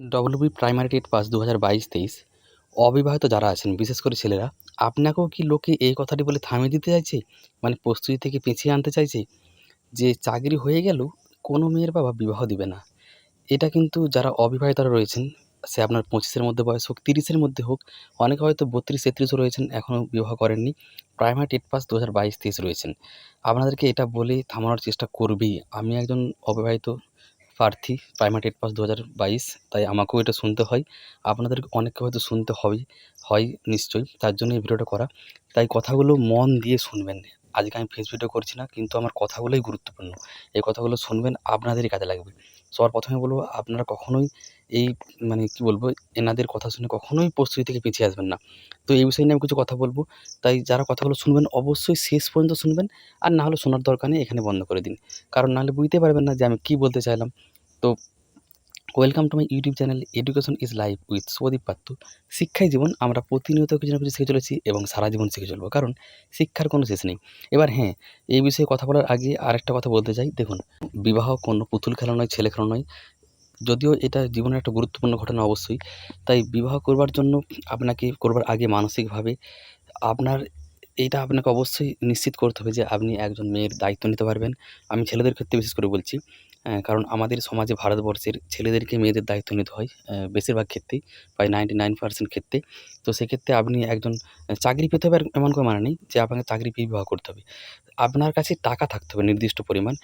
WB primary TET pass দু হাজার বাইশ তেইশ। অবিবাহিত যারা আছেন, বিশেষ করে ছেলেরা, আপনাকেও কি লোকে এই কথাটি বলে থামিয়ে দিতে চাইছে? মানে প্রস্তুতি থেকে পিছিয়ে আনতে চাইছে? যে চাকরি হয়ে গেলেও কোনো মেয়ের বাবা বিবাহ দিবে না। এটা কিন্তু যারা অবিবাহিতরা রয়েছেন, সে আপনার পঁচিশের মধ্যে বয়স হোক, তিরিশের মধ্যে হোক, অনেকে হয়তো বত্রিশ, তেত্রিশও রয়েছেন, এখনও বিবাহ করেননি। প্রাইমারি টেট পাস দু হাজার বাইশ তেইশ রয়েছেন। আপনাদেরকে এটা বলে থামানোর চেষ্টা করবেই। আমি একজন অবিবাহিত প্রার্থী প্রাইমারি টেট পাস দু হাজার বাইশ, তাই আমাকেও এটা শুনতে হয়। আপনাদের অনেককে হয়তো শুনতে হবে, হয় নিশ্চয়ই, তার জন্য এই ভিডিওটা করা। তাই কথাগুলো মন দিয়ে শুনবেন। আজকে আমি ফেস ভিডিও করছি না, কিন্তু আমার কথাগুলোই গুরুত্বপূর্ণ। এই কথাগুলো শুনবেন, আপনাদেরই কাজে লাগবে। সবার প্রথমে বলব, আপনারা কখনোই এই মানে কি বলব, এনাদের কথা শুনে কখনোই প্রস্তুতি থেকে পিছিয়ে আসবেন না। তো এই বিষয় নিয়ে আমি কিছু কথা বলব, তাই যারা কথাগুলো শুনবেন অবশ্যই শেষ পর্যন্ত শুনবেন, আর না হলে শোনার দরকার নেই, এখানে বন্ধ করে দিন। কারণ নাহলে বুঝতে পারবেন না যে আমি কী বলতে চাইলাম। তো welcome to my YouTube channel education is life with Sudip Patra শিক্ষাই জীবন, আমরা প্রতিনিয়ত কিছু না কিছু শিখে চলেছি এবং সারা জীবন শিখে চলবো। কারণ শিক্ষার কোনো শেষ নেই। এবার হ্যাঁ এই বিষয়ে কথা বলার আগে আরেকটা কথা বলতে চাই। দেখুন, বিবাহ কোনো পুতুল খেলা নয়, ছেলে খেলা নয়। যদিও এটা জীবনের একটা গুরুত্বপূর্ণ ঘটনা অবশ্যই। তাই বিবাহ করবার জন্য আপনাকে করবার আগে মানসিকভাবে আপনার এইটা আপনাকে অবশ্যই নিশ্চিত করতে হবে যে আপনি একজন মেয়ের দায়িত্ব নিতে পারবেন। আমি ছেলেদের ক্ষেত্রে বিশেষ করে বলছি কারণ আমাদের সমাজে ভারতবর্ষের ছেলেদেরকে মেয়েদের দায়িত্ব নিতে হয় বেশিরভাগ ক্ষেত্রেই, প্রায় নাইনটি নাইন পার্সেন্ট ক্ষেত্রে। তো সেক্ষেত্রে আপনি একজন চাকরি পেতে হবে এমন কোনো মানে নেই যে আপনাকে চাকরি পেয়ে বিবাহ করতে হবে। আপনার কাছে টাকা থাকতে হবে নির্দিষ্ট পরিমাণ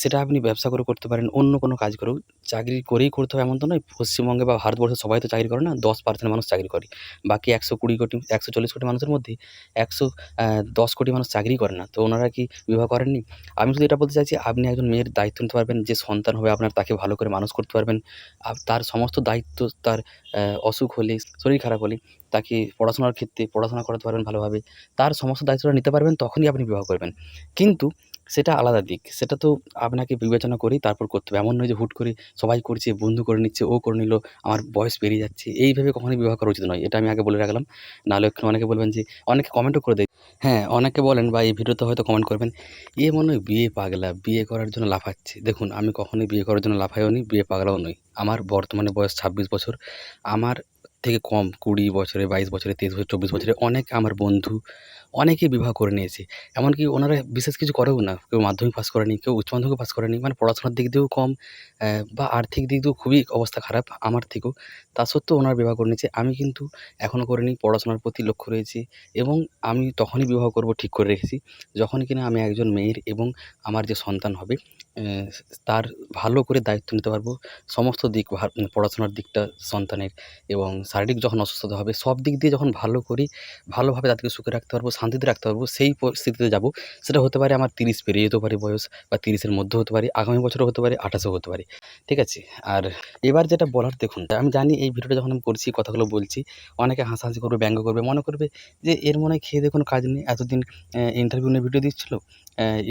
সেটা আপনি ব্যবসা করে করতে পারেন, অন্য কোনো কাজ করেও চাকরি করেই করতে হবে এমন তো নয়, পশ্চিমবঙ্গে বা ভারতবর্ষে সবাই তো চাকরি করে না, দশ পার্সেন্ট মানুষ চাকরি করে। বাকি একশো কুড়ি কোটি, একশো চল্লিশ কোটি মানুষের মধ্যে একশো দশ কোটি মানুষ চাকরি করে না। তো ওনারা কি বিবাহ করেননি? আমি শুধু এটা বলতে চাইছি, আপনি একজন মেয়ের দায়িত্ব নিতে পারবেন, যে সন্তান হবে আপনার তাকে ভালো করে মানুষ করতে পারবেন। তার সমস্ত দায়িত্ব, তার অসুখ হলে, শরীর খারাপ হলে তাকে পড়াশোনার ক্ষেত্রে, পড়াশোনা করাতে পারবেন ভালোভাবে, তার সমস্ত দায়িত্বটা নিতে পারবেন, তখনই আপনি বিবাহ করবেন। কিন্তু সেটা আলাদা দিক, সেটা তো আপনাকে বিবেচনা করেই তারপর করতে হবে। এমন নয় যে হুট করে সবাই করছে, বন্ধু করে নিচ্ছে, ও করে নিল, আমার বয়স পেরিয়ে যাচ্ছে, এইভাবে কখনোই বিবাহ করা উচিত নয়। এটা আমি আগে বলে রাখলাম। নাহলে অনেকে বলবেন যে, অনেকে কমেন্টও করে দেয়। হ্যাঁ অনেকে বলেন বা এই ভিডিওতে হয়তো কমেন্ট করবেন। এ মনে হয় বিয়ে পাগলা, বিয়ে করার জন্য লাফাচ্ছে। দেখুন, আমি কখনোই বিয়ে করার জন্য লাফাইও নি, বিয়ে পাগলাও নই। আমার বর্তমানে বয়স ছাব্বিশ বছর। আমার থেকে কম কুড়ি বছরে বাইশ বছরে তেইশ বছর চব্বিশ বছরে অনেক আমার বন্ধু অনেকেই বিবাহ করে নিয়েছে। এমনকি ওনারা বিশেষ কিছু করেও না। কেউ মাধ্যমিক পাস করেনি, কেউ উচ্চ মাধ্যমিক পাস করেনি মানে পড়াশোনার দিক দিয়েও কম বা আর্থিক দিক দিয়েও খুবই অবস্থা খারাপ আমার থেকেও। তা সত্ত্বেও ওনারা বিবাহ করে নিয়েছে। আমি কিন্তু এখনও করিনি, পড়াশোনার প্রতি লক্ষ্য রয়েছে এবং আমি তখনই বিবাহ করব ঠিক করে রেখেছি, যখন কিনা আমি একজন মেয়ের এবং আমার যে সন্তান হবে তার ভালো করে দায়িত্ব নিতে পারব। সমস্ত দিক ভা- পড়াশোনার দিকটা সন্তানের এবং শারীরিক যখন অসুস্থতা হবে, সব দিক দিয়ে যখন ভালো করি, ভালোভাবে তাদেরকে সুখে রাখতে পারব। শান্তিতে রাখতে পারব, সেই পরিস্থিতিতে যাব। সেটা হতে পারে আমার তিরিশ পেরিয়ে যেতে পারে বয়স, বা তিরিশের মধ্যে হতে পারে, আগামী বছরও হতে পারে, আঠাশও হতে পারে। ঠিক আছে? আর এবার যেটা বলার দেখুন, আমি জানি এই ভিডিওটা যখন আমি করছি, কথাগুলো বলছি, অনেকে হাসাহাসি করবে, ব্যঙ্গ করবে, মনে করবে যে এর মনে খেয়ে দেখুন কাজ নেই। এতদিন ইন্টারভিউ নিয়ে ভিডিও দিচ্ছিল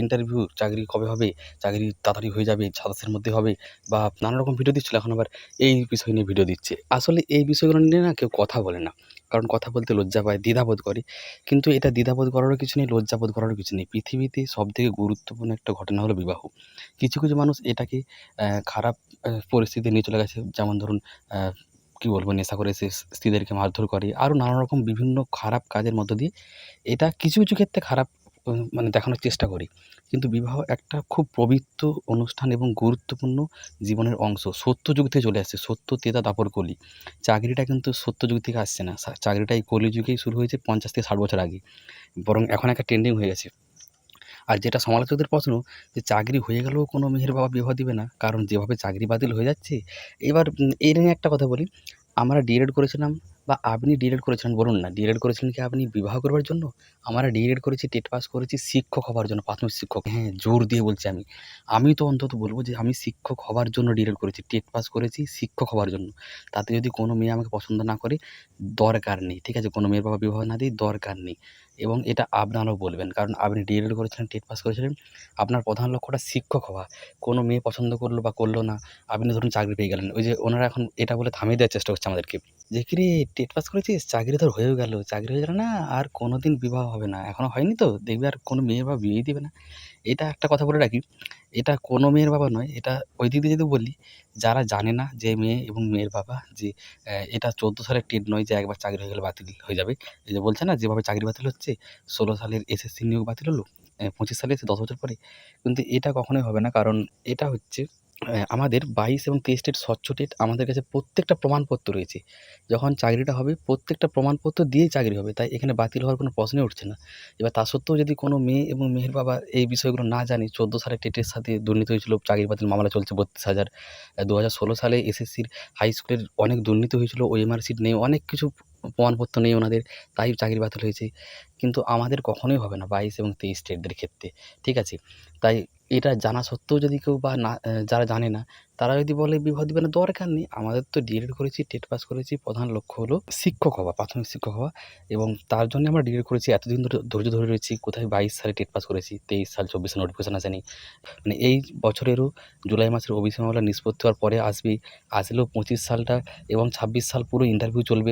ইন্টারভিউ চাকরি কবে হবে? চাকরি তাড়াতাড়ি হয়ে যাবে, সাতাশের মধ্যে হবে বা নানা রকম ভিডিও দিচ্ছিল, এখন আবার এই বিষয় নিয়ে ভিডিও দিচ্ছে। আসলে এই বিষয়গুলো নিয়ে না কেউ কথা বলে না, কারণ কথা বলতে লজ্জা পায়, দ্বিধাবোধ করে। কিন্তু এটা দ্বিধাবোধ করারও কিছু নেই, লজ্জাবোধ করারও কিছু নেই। পৃথিবীতে সবথেকে গুরুত্বপূর্ণ একটা ঘটনা হলো বিবাহ। কিছু কিছু মানুষ এটাকে খারাপ পরিস্থিতি নিয়ে চলে গেছে। যেমন ধরুন কী বলব, নেশা করে সে স্ত্রীদেরকে মারধর করে। আরও নানা রকম বিভিন্ন খারাপ কাজের মধ্য দিয়ে। এটা কিছু কিছু ক্ষেত্রে খারাপ মানে দেখানোর চেষ্টা করি। কিন্তু বিবাহ একটা খুব পবিত্র অনুষ্ঠান এবং গুরুত্বপূর্ণ জীবনের অংশ। সত্যযুগ থেকে চলে আসছে, সত্য, তেতা দাপর কলি। চাকরিটা কিন্তু সত্যযুগ থেকে আসছে না। চাকরিটা এই কলিযুগেই শুরু হয়েছে পঞ্চাশ থেকে ষাট বছর আগে। বরং এখন একটা ট্রেন্ডিং হয়ে গেছে। আর যেটা সমালোচকদের প্রশ্ন, যে চাকরি হয়ে গেলেও কোনো মেয়ের বাবা বিবাহ দিবে না? কারণ যেভাবে চাকরি বাতিল হয়ে যাচ্ছে, এবার এই নিয়ে একটা কথা বলি। আমরা ডিএড করেছিলাম বা আপনি ডিএড করেছিলেন বলুন না, ডিএড করেছিলেন কি আপনি বিবাহ করবার জন্য? আমরা ডিএড করেছি, টেট পাস করেছি, শিক্ষক হবার জন্য, প্রাথমিক শিক্ষক। হ্যাঁ জোর দিয়ে বলছি আমি। আমি তো অন্তত বলব যে আমি শিক্ষক হবার জন্য ডিএড করেছি, টেট পাস করেছি, শিক্ষক হবার জন্য। তাতে যদি কোনো মেয়ে আমাকে পছন্দ না করে, দরকার নেই, ঠিক আছে? কোনো মেয়ের বাবা বিবাহ না দিই দরকার নেই। এবং এটা আপনারাও বলবেন। কারণ আপনি ডিএলএড করেছিলেন, টেট পাস করেছিলেন, আপনার প্রধান লক্ষ্যটা শিক্ষক হওয়া। কোনো মেয়ে পছন্দ করল বা করল না, আপনি ধরুন চাকরি পেয়ে গেলেন। ওই যে ওনারা এখন এটা বলে থামিয়ে দেওয়ার চেষ্টা করছে আমাদেরকে। যে কি রে, টেট পাস করেছিস? চাকরি ধর হয়েও গেল। চাকরি হয়ে গেল না আর কোনো দিন বিবাহ হবে না। এখনও হয়নি তো? দেখবি আর কোনো মেয়ে বা বিয়েই দেবে না। এটা একটা কথা বলে রাখি, এটা কোনো মেয়ের বাবা নয়, এটা ওই দিক দিয়ে যদি বলি, যারা জানে না যে মেয়ে এবং মেয়ের বাবা যে এটা চোদ্দ সালের টেট নয় যে একবার চাকরি হয়ে গেলে বাতিল হয়ে যাবে। এই যে বলছে না, যেভাবে চাকরি বাতিল হচ্ছে, ষোলো সালের এসএসসি নিয়োগ বাতিল হলো পঁচিশ সালে এসে দশ বছর পরে, কিন্তু এটা কখনোই হবে না, কারণ এটা হচ্ছে আমাদের বাইশ এবং তেইশ টেট স্বচ্ছ টেট আমাদের কাছে প্রত্যেকটা প্রমাণপত্র রয়েছে। যখন চাকরিটা হবে, প্রত্যেকটা প্রমাণপত্র দিয়েই চাকরি হবে, তাই এখানে বাতিল হওয়ার কোনো প্রশ্নই উঠছে না। এবার তা সত্ত্বেও যদি কোনো মেয়ে এবং মেয়ের বাবা এই বিষয়গুলো না জানে, চোদ্দ সালে টেটের সাথে দুর্নীতি হয়েছিল চাকরি বাতিল মামলা চলছে বত্রিশ হাজার। দু হাজার ষোলো সালে এসএসসির হাই স্কুলের অনেক দুর্নীতি হয়েছিল ওএমআর সিট নেই অনেক কিছু প্রমাণপত্র নেই ওনাদের, তাই চাকরি বাতিল হয়েছে। কিন্তু আমাদের কখনোই হবে না বাইশ এবং তেইশ স্টেটদের ক্ষেত্রে, ঠিক আছে? তাই এটা জানা সত্ত্বেও যদি কেউ বা না যারা জানে না, তারা যদি বলে বিবাহ দিবে না, দরকার নেই। আমাদের তো ডিএড করেছি, টেট পাস করেছি, প্রধান লক্ষ্য হলো শিক্ষক হওয়া, প্রাথমিক শিক্ষক হওয়া এবং তার জন্য আমরা ডিএড করেছি, এতদিন ধরে, ধৈর্য ধরে রয়েছি, কোথায় বাইশ সালে টেট পাস করেছি, তেইশ সাল, চব্বিশ নোটিফিকেশন আসেনি। মানে এই বছরেরও জুলাই মাসের ওবিসি মামলা নিষ্পত্তি হওয়ার পরে আসবে, আসলেও পঁচিশ সালটা এবং ছাব্বিশ সাল পুরো ইন্টারভিউ চলবে।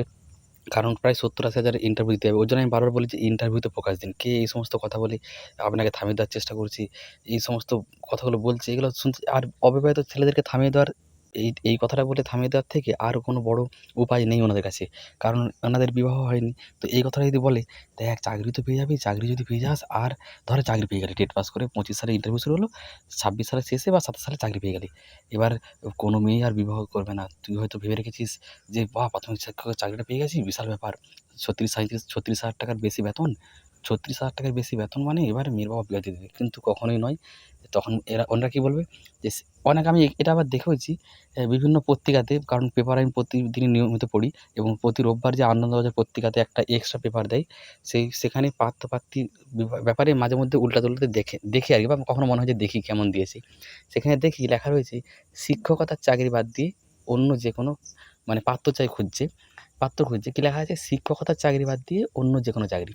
কারণ প্রায় সত্তর আশি হাজার ইন্টারভিউ দিতে হবে। ওই জন্য আমি বারবার বলি যে ইন্টারভিউতে ফোকাস দিন। কে এই সমস্ত কথা বলি আপনাকে থামিয়ে দেওয়ার চেষ্টা করছি? এই সমস্ত কথাগুলো বলছি, এগুলো শুনছি। আর অবিবাহিত ছেলেদেরকে থামিয়ে দেওয়ার এই এই কথাটা বলে থামিয়ে দেওয়ার থেকে আর কোনো বড় উপায় নেই ওনাদের কাছে। কারণ ওনাদের বিবাহ হয়নি। তো এই কথাটা যদি বলে, দেখ চাকরি তো পেয়ে যাবি, চাকরি যদি পেয়ে যাস, আর ধরে চাকরি পেয়ে গেলি টেট পাস করে পঁচিশ সালে ইন্টারভিউ শুরু হলো, ছাব্বিশ সালের শেষে বা সাতাশ সালে চাকরি পেয়ে গেলি। এবার কোনো মেয়ে আর বিবাহ করবে না। তুই হয়তো ভেবে রেখেছিস যে, বাহ, প্রাথমিক শিক্ষকের চাকরিটা পেয়ে গেছি, বিশাল ব্যাপার। ছত্রিশ সাঁইত্রিশ, ছত্রিশ হাজার টাকার বেশি বেতন ছত্রিশ হাজার টাকার বেশি বেতন মানে এবারে মেয়ের বাবা বিয়ে দিয়ে দেবে। কিন্তু কখনোই নয়, তখন এরা, ওনারা কী বলবে যে অনেক আমি এটা আবার দেখেওছি বিভিন্ন পত্রিকাতে, কারণ পেপার আমি প্রতিদিনই নিয়মিত পড়ি এবং প্রতি রোববার যে আনন্দবাজার পত্রিকাতে একটা এক্সট্রা পেপার দেয়, সেই, সেখানে পাত্র পাত্রী ব্যাপারে মাঝে মধ্যে উল্টা তুলতে দেখে, দেখি আর কি বা কখনো মনে হয় যে দেখি কেমন দিয়েছে। সেখানে দেখি লেখা রয়েছে শিক্ষকতার চাকরি বাদ দিয়ে অন্য যে কোনো মানে পাত্র চাই খুঁজছে। পাত্র খুঁজছে, কী লেখা আছে? শিক্ষকতার চাকরি বাদ দিয়ে অন্য যে কোনো চাকরি।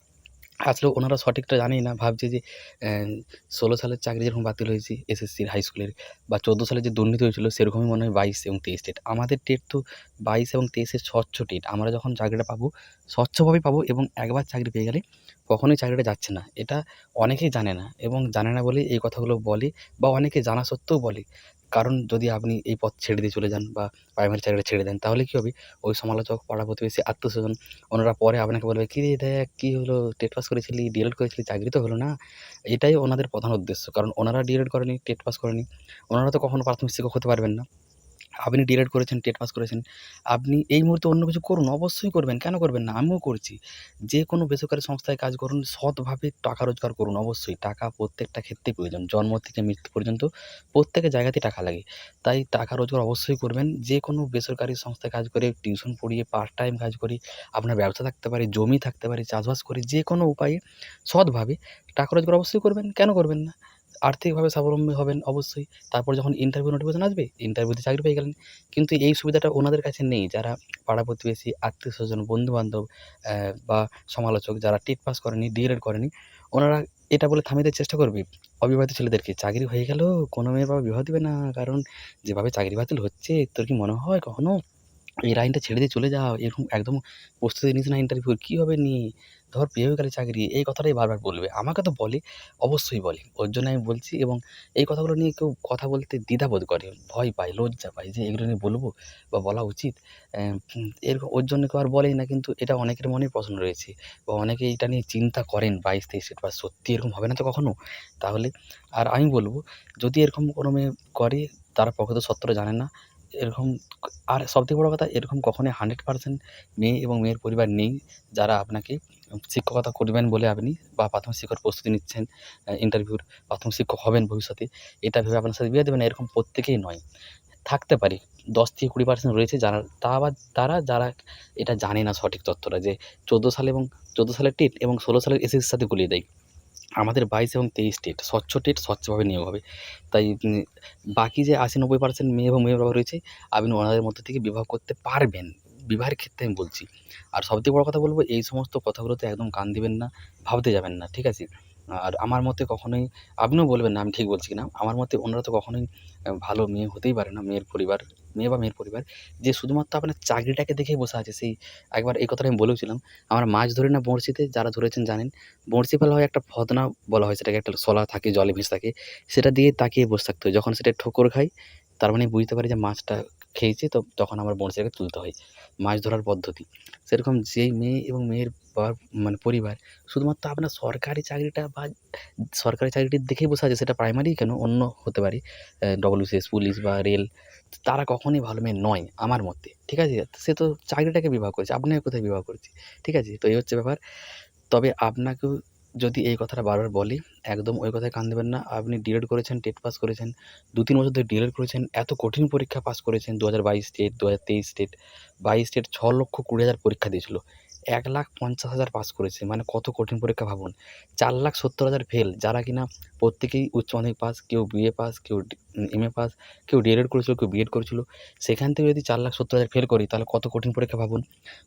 আসলে ওনারা সঠিকটা জানেই না। ভাবছে যে ষোলো সালের চাকরি যেরকম বাতিল হয়েছে এসএসসির হাই স্কুলের বা চোদ্দ সালে যে দুর্নীতি হয়েছিল, সেরকমই মনে হয় বাইশ এবং তেইশ ডেট আমাদের ডেট তো বাইশ এবং তেইশের স্বচ্ছ ডেট আমরা যখন চাকরিটা পাবো, স্বচ্ছভাবেই পাবো এবং একবার চাকরি পেয়ে গেলে কখনোই চাকরিটা যাচ্ছে না। এটা অনেকেই জানে না এবং জানে না বলে এই কথাগুলো বলে বা অনেকে জানা সত্ত্বেও বলে। কারণ যদি আপনি এই পথ ছেড়ে দিয়ে চলে যান বা প্রাইমারি চাকরিটা ছেড়ে দেন, তাহলে কী হবে? ওই সমালোচক, পাড়া প্রতিবেশী আত্মস্বজন ওনারা পরে আপনাকে বলবে কী রে দেখ, কী হলো? টেট পাস করেছিলি, ডিএলএড করেছিলি, চাকরি তো হলো না। এটাই ওনাদের প্রধান উদ্দেশ্য। কারণ ওনারা ডিএলএড করেনি, টেট পাস করেনি। ওনারা তো কখনও প্রাথমিক শিক্ষক হতে পারবেন না। আপনি ডিএলএড করেছেন, টেট পাস করেছেন, আপনি এই মুহূর্তে অন্য কিছু করুন, অবশ্যই করবেন। কেন করবেন না? আমিও করছি। যে কোনো বেসরকারি সংস্থায় কাজ করুন, সৎভাবে টাকা রোজগার করুন, অবশ্যই। টাকা প্রত্যেকটা ক্ষেত্রে প্রয়োজন। জন্ম থেকে মৃত্যু পর্যন্ত প্রত্যেকের জায়গাতেই টাকা লাগে। তাই টাকা রোজগার অবশ্যই করবেন। যে কোনো বেসরকারি সংস্থায় কাজ করে, টিউশন পড়িয়ে পার্ট টাইম কাজ করে, আপনার ব্যবসা থাকতে পারে, জমি থাকতে পারে, চাষবাস করে, যে কোনো উপায়ে সৎভাবে টাকা রোজগার অবশ্যই করবেন। কেন করবেন না? আর্থিকভাবে স্বাবলম্বী হবেন অবশ্যই। তারপর যখন ইন্টারভিউ নোটিফিকেশন আসবে ইন্টারভিউতে চাকরি পেয়ে গেলেন। কিন্তু এই সুবিধাটা ওনাদের কাছে নেই। যারা পাড়া প্রতিবেশী, আত্মীয় স্বজন, বন্ধুবান্ধব বা সমালোচক যারা টেট পাস করেনি ডিএলএড করেনি, ওনারা এটা বলে থামিয়ে দেওয়ার চেষ্টা করবে। অবিবাহিত ছেলেদেরকে, চাকরি হয়ে গেল, কোনো মেয়ের বাবা বিবাহ দিবে না। কারণ যেভাবে চাকরি বাতিল হচ্ছে, তোর কি মনে হয় কখনো? এই লাইনটা ছেড়ে দিয়ে চলে যাও। এরকম একদম প্রস্তুতি নিস না ইন্টারভিউ কী হবে নিয়ে? ধর পেয়ে গেলে চাকরি, এই কথাটাই বারবার বলবে। আমাকে তো বলে, অবশ্যই বলে। ওর জন্য আমি বলছি এবং এই কথাগুলো নিয়ে কেউ কথা বলতে দ্বিধাবোধ করে। ভয় পায়, লজ্জা পায় যে এগুলো নিয়ে বলব বা বলা উচিত। এরকম ওর জন্য কেউ আর বলেই না, কিন্তু এটা অনেকের মনেই প্রশ্ন রয়েছে বা অনেকে এটা নিয়ে চিন্তা করেন বাইশ তেইশ বা সত্যি এরকম হবে না তো কখনো? তাহলে, আর আমি বলব, যদি এরকম কোনো মেয়ে করে, তারা প্রকৃত সত্যটা জানে না এরকম আর সবথেকে বড় কথা, এরকম কখনোই হান্ড্রেড পার্সেন্ট মেয়ে এবং মেয়ের পরিবার নেই যারা আপনাকে শিক্ষকতা করবেন বলে আপনি বা প্রাথমিক শিক্ষক প্রস্তুতি নিচ্ছেন ইন্টারভিউর প্রাথমিক শিক্ষক হবেন ভবিষ্যতে, এটা ভেবে আপনার সাথে বিয়ে দেবেন এরকম প্রত্যেকেই নয়। থাকতে পারে, দশ থেকে কুড়ি পার্সেন্ট রয়েছে যারা, তা আবার তারা যারা এটা জানে না সঠিক তথ্যটা যে চোদ্দ সালে এবং, চোদ্দ সালের টেট এবং ষোলো সালের এসএসসির সাথে গুলিয়ে দেয়। আমাদের বাইশ এবং তেইশ টেট, স্বচ্ছ টেট স্বচ্ছভাবে নিয়োগ হবে। তাই বাকি যে আশি নব্বই পার্সেন্ট মেয়ে এবং মেয়ের বাবা রয়েছে, আপনি ওনাদের মধ্যে থেকে বিবাহ করতে পারবেন। বিবাহের ক্ষেত্রে আমি বলছি। আর সবথেকে বড় কথা বলব, এই সমস্ত কথাগুলোতে একদম কান দিবেন না, ভাবতে যাবেন না, ঠিক আছে? আর আমার মতে কখনোই, আপনিও বলবেন না, আমি ঠিক বলছি কিনা, আমার মতে ওনারা তো কখনোই ভালো মেয়ে হতেই পারে না, মেয়ের পরিবার। মেয়ে বা মেয়ের পরিবার, যে শুধুমাত্র আপনার চাকরিটাকে দেখেই বসে আছে, সেই একবার এই কথাটা আমি বলেওছিলাম, আমার মাছ ধরি না বঁড়শিতে যারা ধরেছেন জানেন, বঁড়শি ফেলা হয় একটা ফদনা বলা হয় সেটাকে, একটা শলা থাকে, জলে ভেসে থাকে, সেটা দিয়ে তাকিয়ে বসে থাকতে হয়। যখন সেটা ঠোকর খায়, তার মানে বুঝতে পারি যে মাছটা খেয়েছে, তো তখন আমার বঁড়শিটাকে তুলতে হয়, মাছ ধরার পদ্ধতি। সেরকম যেই মেয়ে এবং মেয়ের মানে পরিবার, শুধুমাত্র আপনার সরকারি চাকরিটা বা সরকারি চাকরিটি দেখেই বসে আছে সেটা প্রাইমারি কেন অন্য হতে পারে ডব্লিউবিসিএস পুলিশ বা রেল তারা কখনোই ভালো মেয়ে নয় আমার মতে, ঠিক আছে? সে তো চাকরিটাকে বিবাহ করেছে, আপনাকে কোথায় বিবাহ করেছে, ঠিক আছে? তো এই হচ্ছে ব্যাপার। তবে আপনাকেও যদি এই কথাটা বারবার বলি, একদম ওই কথায় কান দেবেন না, আপনি ডিএড করেছেন টেট পাস করেছেন দু তিন বছর ধরে ডিএড করেছেন, এত কঠিন পরীক্ষা পাস করেছেন, দু হাজার বাইশ স্টেট দু হাজার তেইশ স্টেট বাইশ স্টেট ছ লক্ষ কুড়ি হাজার পরীক্ষা দিয়েছিল। এক লাখ পঞ্চাশ হাজার পাস করেছে। মানে কত কঠিন পরীক্ষা ভাবুন। চার লাখ সত্তর হাজার ফেল যারা কিনা প্রত্যেকেই উচ্চ মাধ্যমিক পাস কেউ বিএ পাস কেউ এমএ পাস কেউ ডিএড করেছিল, কেউ বিএড করেছিল। সেখান থেকে যদি চার লাখ সত্তর হাজার ফেল করি, তাহলে কত কঠিন পরীক্ষা ভাবুন?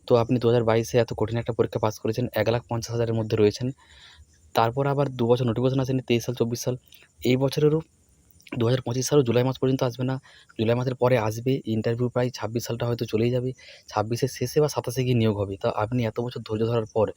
তো আপনি দু হাজার বাইশে এত কঠিন একটা পরীক্ষা পাস করেছেন, এক লাখ পঞ্চাশ হাজারের মধ্যে রয়েছেন। তারপর আবার দু বছর নোটিফিকেশন আসেনি, তেইশ সাল, চব্বিশ সাল। এই বছরেরও দু হাজার পঁচিশ সালও জুলাই মাস পর্যন্ত আসবে না। জুলাই মাসের পরে আসবে ইন্টারভিউ প্রায় ছাব্বিশ সালটা হয়তো চলেই যাবে। ছাব্বিশের শেষে বা সাতাশে গিয়ে নিয়োগ হবে। তা আপনি এত বছর ধৈর্য ধরার পর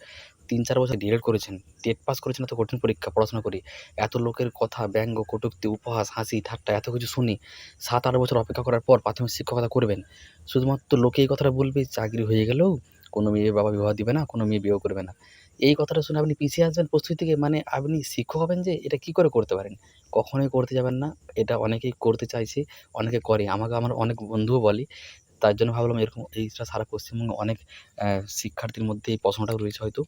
তিন চার বছর ডিএড করেছেন টেট পাস করেছেন, এত কঠিন পরীক্ষা, পড়াশোনা করে। এত লোকের কথা, ব্যঙ্গ, কটূক্তি, উপহাস, হাসি, ঠাট্টা, এত কিছু শুনি সাত আট বছর অপেক্ষা করার পর প্রাথমিক শিক্ষকতা করবেন। শুধুমাত্র লোকে এই কথাটা বলবে, চাকরি হয়ে গেলেও কোনো মেয়ের বাবা বিবাহ দিবে না, কোনো মেয়ে বিয়েও করবে না। এই কথাটা শুনে আপনি পিছিয়ে আসবেন প্রস্তুতি থেকে? মানে আপনি শিক্ষক হবেন যে, এটা কি করে করতে পারেন? কখনোই করতে যাবেন না। এটা অনেকেই করতে চাইছে, অনেকে করে। আমাকে আমার অনেক বন্ধুও বলে, তার জন্য ভাবলাম এরকম এইটা সারা পশ্চিমবঙ্গে অনেক শিক্ষার্থীর মধ্যে এই প্রশ্নটাও রয়েছে হয়তো,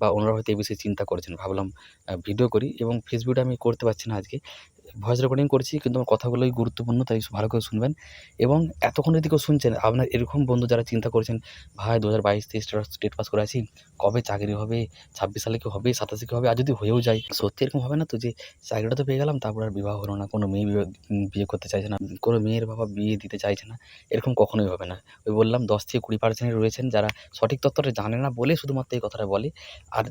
বা ওনারা হয়তো এই বিষয়ে চিন্তা করেছেন। ভাবলাম ভিডিও করি এবং ফেসবুকটা আমি করতে পারছি না আজকে। ভয়েস রেকর্ডিং করছি, কিন্তু আমার কথাগুলোই গুরুত্বপূর্ণ, তাই ভালো করে শুনবেন। এবং এতক্ষণ যদি কেউ শুনছেন, আপনার এরকম বন্ধু যারা চিন্তা করছেন, ভাই দু হাজার বাইশ, তেইশ স্টেট পাস করে আছি, কবে চাকরি হবে, ছাব্বিশ সালে কি হবে, সাতাশে কি হবে? আর যদি হয়েও যায়, সত্যি এরকম হবে না তো যে চাকরিটা তো পেয়ে গেলাম, তারপর আর বিবাহ হলো না, কোনো মেয়ে বিয়ে করতে চাইছে না, কোনো মেয়ের বাবা বিয়ে দিতে চাইছে না, এরকম কখনোই হবে না। ওই বললাম, দশ থেকে কুড়ি পার্সেন্ট রয়েছেন, যারা সঠিক তথ্যটা জানে না বলে শুধুমাত্র এই কথাটা বলে। আর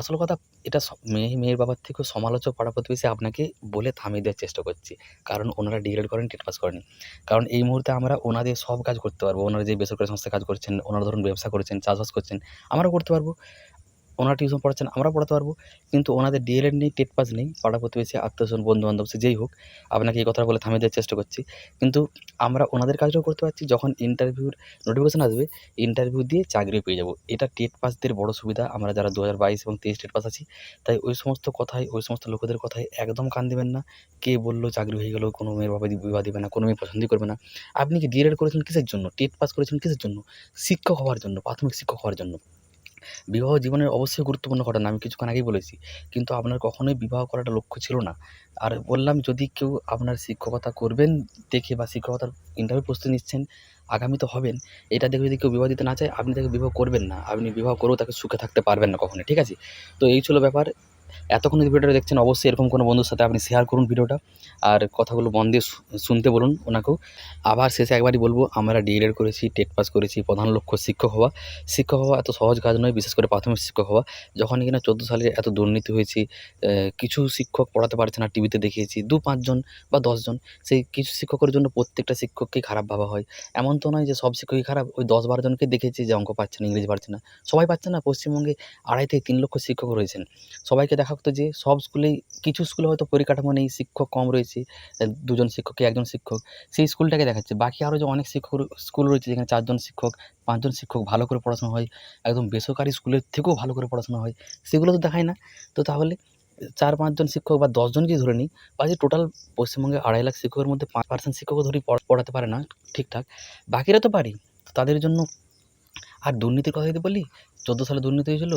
আসল কথা এটা মেয়ে, মেয়ের বাবার থেকেও সমালোচক পাড়া প্রতিবেশী আপনাকে বলে থামিয়ে দেওয়ার চেষ্টা করছি। কারণ ওনারা ডিগ্রেড করেন টেট পাস করেনি। কারণ এই মুহূর্তে আমরা ওনাদের সব কাজ করতে পারব। ওনারা যে বেসরকারি সংস্থায় কাজ করছেন, ওনারা ধরুন ব্যবসা করেছেন, চাষবাস করছেন, আমরাও করতে পারব। ওনারা টিউশন পড়াচ্ছেন, আমরা পড়াতে পারব। কিন্তু ওনাদের ডিএলএড নেই, টেট পাস নেই, পাড়া প্রতিবেশী, আত্মীয়স্বজন, বন্ধুবান্ধব, সে যেই হোক, আপনাকে এই কথা বলে থামিয়ে দেওয়ার চেষ্টা করছি। কিন্তু আমরা ওনাদের কাজটাও করতে পারছি, যখন ইন্টারভিউর নোটিফিকেশান আসবে ইন্টারভিউ দিয়ে চাকরিও পেয়ে যাব। এটা টেট পাসদের বড় সুবিধা, আমরা যারা দু হাজার বাইশ এবং তেইশ টেট পাস আছি, তাই ওই সমস্ত কথায় ওই সমস্ত লোকেদের কথায় একদম কান দেবেন না। কে বলল চাকরি হয়ে গেলো, কোনো মেয়ের বাবা বিবাহ দেবে না, কোনো মেয়ে পছন্দই করবে না। আপনি কি ডিএলএড করেছেন কিসের জন্য? টেট পাস করেছেন কিসের জন্য? শিক্ষক হওয়ার জন্য, প্রাথমিক শিক্ষক হওয়ার জন্য। বিবাহ জীবনের অবশ্যই গুরুত্বপূর্ণ ঘটনা, আমি কিছুক্ষণ আগেই বলেছি। কিন্তু আপনার কখনোই বিবাহ করাটা লক্ষ্য ছিল না। আর বললাম, যদি কেউ আপনার শিক্ষকতা করবেন দেখে বা শিক্ষকতার ইন্টারভিউ প্রস্তুতি নিচ্ছেন, আগামী তো হবেন। এটা দেখে যদি কেউ বিবাহ দিতে না চায়, আপনি তাকে বিবাহ করবেন না। আপনি বিবাহ করেও তাকে সুখে থাকতে পারবেন না কখনোই, ঠিক আছে? তো এই ছিল ব্যাপার। এতক্ষণ ভিডিওটা দেখছেন, অবশ্যই এরকম কোনো বন্ধুর সাথে আপনি শেয়ার করুন ভিডিওটা। আর কথাগুলো দিয়ে শুনতে বলুন ওনাকেও। আবার শেষে একবারই বলব, আমরা ডিএলএড করেছি টেট পাস করেছি, প্রধান লক্ষ্য শিক্ষক হওয়া। শিক্ষক হওয়া এত সহজ কাজ নয়, বিশেষ করে প্রাথমিক শিক্ষক হওয়া। যখন কিনা চোদ্দ সালে এত দুর্নীতি হয়েছে কিছু শিক্ষক পড়াতে পারছে না টিভিতে দেখিয়েছি, দু পাঁচজন বা দশজন সেই কিছু শিক্ষকের জন্য প্রত্যেকটা শিক্ষককেই খারাপ ভাবা হয়। এমন তো নয় যে সব শিক্ষকই খারাপ, ওই দশ বারো জনকে দেখেছি যে অঙ্ক পাচ্ছে না, ইংরেজি পাচ্ছে না। সবাই পাচ্ছে না, পশ্চিমবঙ্গে আড়াই থেকে তিন লক্ষ শিক্ষক রয়েছেন। সবাইকে দেখা হতো যে সব স্কুলেই, কিছু স্কুলে হয়তো পরিকাঠামো নেই, শিক্ষক কম রয়েছে দুজন শিক্ষক কি একজন শিক্ষক? সেই স্কুলটাকে দেখাচ্ছে। বাকি আরও যে অনেক শিক্ষক স্কুল রয়েছে যেখানে চারজন শিক্ষক, পাঁচজন শিক্ষক ভালো করে পড়াশোনা হয়, একদম বেসরকারি স্কুলের থেকেও ভালো করে পড়াশোনা হয়, সেগুলো তো দেখায় না। তো তাহলে চার পাঁচজন শিক্ষক বা দশজনকেই ধরে নিই, বা যে টোটাল পশ্চিমবঙ্গে আড়াই লাখ শিক্ষকের মধ্যে পাঁচ পার্সেন্ট শিক্ষকও ধরি পড়াতে পারে না ঠিকঠাক, বাকিরা তো পারি তাদের জন্য, আর দুর্নীতির কথা যদি বলি, চোদ্দ সালে দুর্নীতি হয়েছিল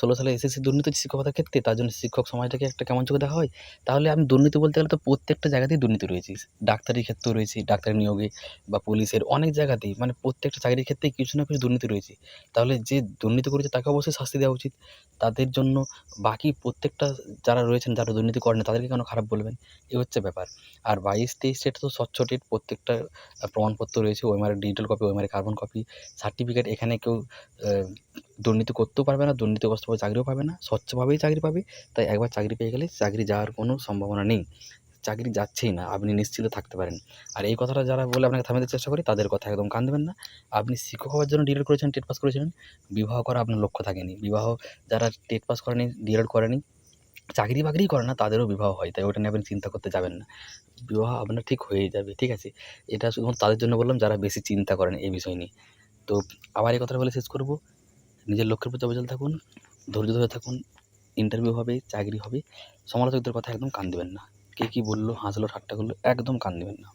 ষোলো সালে এসএসসি দুর্নীতি শিক্ষকতার ক্ষেত্রে, তার জন্য শিক্ষক সমাজটাকে একটা কেমন চোখে দেখা হয়? তাহলে আমি দুর্নীতি বলতে গেলে তো প্রত্যেকটা জায়গাতেই দুর্নীতি রয়েছে। ডাক্তারির ক্ষেত্রেও রয়েছে, ডাক্তারি নিয়োগে বা পুলিশের অনেক জায়গাতেই মানে প্রত্যেকটা চাকরির ক্ষেত্রে কিছু না কিছু দুর্নীতি রয়েছে। তাহলে যে দুর্নীতি করেছে তাকে অবশ্যই শাস্তি দেওয়া উচিত। তাদের জন্য বাকি প্রত্যেকটা যারা রয়েছেন, যারা দুর্নীতি করেন তাদেরকে কেন খারাপ বলবেন? এই হচ্ছে ব্যাপার। আর বাইশ তেইশ ডেট তো স্বচ্ছ ডেট প্রত্যেকটা প্রমাণপত্র রয়েছে ওএমআরের ডিজিটাল কপি ওএমআরের কার্বন কপি সার্টিফিকেট এখানে কেউ দুর্নীতি করতেও পারবে না দুর্নীতিগ্রস্তভাবে চাকরিও পাবে না, স্বচ্ছভাবেই চাকরি পাবে, তাই একবার চাকরি পেয়ে গেলে চাকরি যাওয়ার কোনো সম্ভাবনা নেই। চাকরি যাচ্ছেই না, আপনি নিশ্চিন্তে থাকতে পারেন। আর এই কথাটা যারা বলে আপনাকে দেওয়ার চেষ্টা করি, তাদের কথা একদম কান দেবেন না। আপনি শিক্ষক হওয়ার জন্য ডিএড করেছেন, টেট পাস করেছিলেন, বিবাহ করা আপনার লক্ষ্য থাকেনি। বিবাহ যারা টেট পাস করেনি ডিএড করেনি, চাকরি বাকরি করে না, তাদেরও বিবাহ হয়, তাই ওটা নিয়ে আপনি চিন্তা করতে যাবেন না। বিবাহ আপনার ঠিক হয়েই যাবে, ঠিক আছে? এটা শুধুমাত্র তাদের জন্য বললাম, যারা বেশি চিন্তা করেন এই বিষয় নিয়ে। তো আবার এই কথাটা বলে শেষ করব। নিজের লক্ষ্যের প্রতি অবিচল থাকুন, ধৈর্য ধরে থাকুন ইন্টারভিউ হবে, চাকরি হবে, সমালোচকদের কথা একদম কান দেবেন না। কে কী বলল, হাসলো, ঠাট্টা করল, একদম কান দেবেন না।